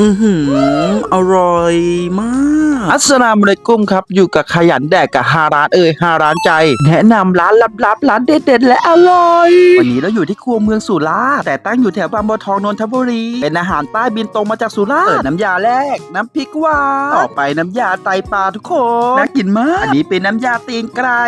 อือหืออร่อยมาก อัสลามุอะลัยกุ้มครับ อยู่กับขยันแดกกับฮาร้านเอ่ยฮาร้านใจ แนะนำร้านลับๆ ร้านเด็ดๆ และอร่อย วันนี้เราอยู่ที่ครัวเมืองสุราษฎร์แต่ตั้งอยู่แถวบางบัวทองนนทบุรี เป็นอาหารใต้บินตรงมาจากสุราษฎร์เปิดน้ำยาแรก น้ำพริกหวานต่อไปน้ำยาไตปลาทุกคนน่ากินมาก อันนี้เป็นน้ำยาตีนไก่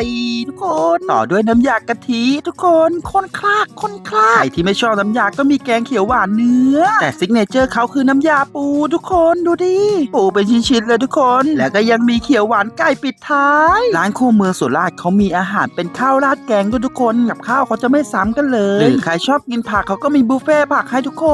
ทุกคน ต่อด้วยน้ำยากะทิทุกคนข้นคลากข้นคลากใครที่ไม่ชอบน้ำยาก็มีแกงเขียวหวานเนื้อ แต่ซิกเนเจอร์เขาคือน้ำยาปูทุกคนดูดิ ปูเป็นชิ้นๆเลยทุกคน แล้วก็ยังมีเขียวหวานไก่ปิดท้าย ร้านคู่เมืองสุราษฎร์เขามีอาหารเป็นข้าวราดแกงด้วยทุกคน กับข้าวเขาจะไม่ซ้ำกันเลยหรือใครชอบกินผักเขาก็มีบุฟเฟ่ต์ผักให้ทุกค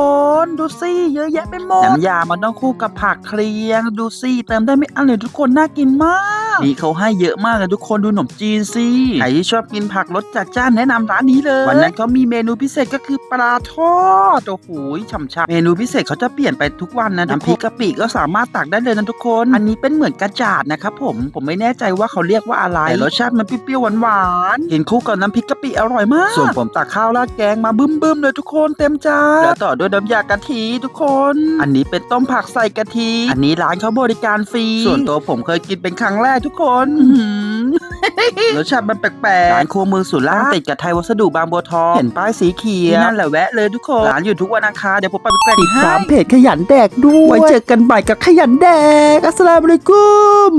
น ดูสิเยอะแยะไปหมดน้ำยามันต้องคู่กับผักเคลียง ดูสิเติมได้ไม่อั้นเลยทุกคนน่ากินมาก นี่เขาให้เยอะมากเลยทุกคนดูขนมจีนสิใครที่ชอบกินผักรสจัดจ้านแนะนำร้านนี้เลย วันนั้นเขามีเมนูพิเศษก็คือปลาทอดโอ้โหฉ่ำๆเมนูพิเศษเขาจะเปลี่ยนไปทุกวันนะน้ำพริกกะปิก็สามารถตักได้เลยนะทุกคน อันนี้เป็นเหมือนกระจาดนะครับผมผมไม่แน่ใจว่าเขาเรียกว่าอะไรแต่รสชาติมันเปรี้ยวๆหวานๆกินคู่กับน้ำพริกกะปิอร่อยมาก ส่วนผมตักข้าวราดแกงมาบึ้มๆเลยทุกคนเต็มจานแล้วต่อด้วยน้ำยากะทิทุกคน อันนี้เป็นต้มผักใส่กะทิอันนี้ร้านเขาบริการฟรีส่วนตัวผมเคยกินเป็นครั้งแรกทุกคนอื้อหือรสชาติมันแปลกๆ ร้านครัวเมืองสุราษฎร์ติดกับไทยวัสดุบางบัวทอง เห็นป้ายสีเขียวที่นั่นแหละแวะเลยทุกคน ร้านอยู่ทุกวันอังคารเดี๋ยวผมไปแกล้งให้ตามเพจขยันแดกด้วย ไว้เจอกันใหม่กับขยันแดก อัสสลามุอะลัยกุม